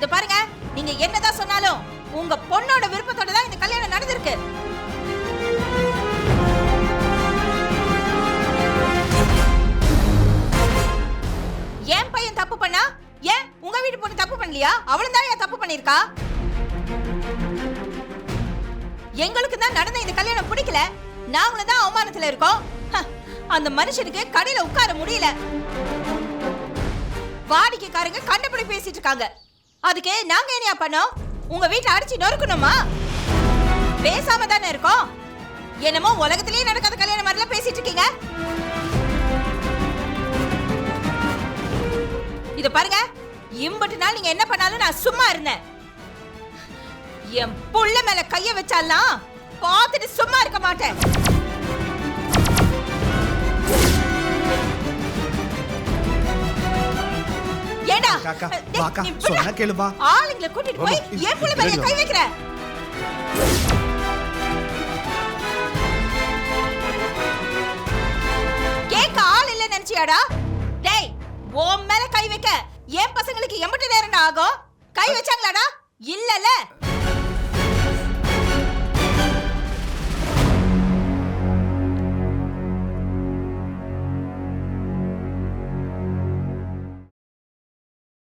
இத பாருங்க. நீங்க என்னதான் சொன்னாலும் உங்க பொண்ணோட விருப்பத்தோட தான் இந்த கல்யாணம் நடந்திருக்கு. என் பையன் தப்பு பண்ணா? ஏன்? உங்க வீட்டு பொண்ணு தப்பு பண்ணலையா? அவளும் தான் ஏன் தப்பு பண்ணிருக்கா எங்களுக்கு தான் நடந்த இந்த கல்யாணம் பிடிக்கல. நாங்களும் தான் அவமானத்துல இருக்கோம். ஹ, அந்த மனுஷனுக்கு கடையில உட்கார முடியல. வாடிக்கைக்காரங்க கண்டபடி பேசிட்டு இருக்காங்க. அதுக்கு நாங்க என்னையா பண்ணோம்? உங்க வீட்டை அடிச்சு நொறுக்கணுமா? பேசாம தானே இருக்கோம். என்னமோ உலகத்திலேயே நடக்காத கல்யாணம் மாதிரிலாம் பேசிட்டு இருக்கீங்க. இத பாருங்க. இம்பட்டு நாள் நீங்க என்ன பண்ணாலும் நான் சும்மா இருந்தேன். என் புள்ள மேல கைய வச்சாலாம் பார்த்துட்டு சும்மா இருக்க மாட்டேன். ஏண்டா அக்கா, அக்கா, டேய், வாக்கா, நீ விட்றா. சொன்னா கேளு, வா. ஆளுங்களை கூட்டிட்டு போய் ஆமா, என் புள்ள மேல இருங்க. கை வைக்கிற. கேட்க ஆள் இல்ல நினைச்சியாடா? டேய் உன் மேல கை வைக்க. என் பசங்களுக்கு எம்பட்டு நேரம்டா ஆகும். கை வச்சாங்களாடா? இல்லல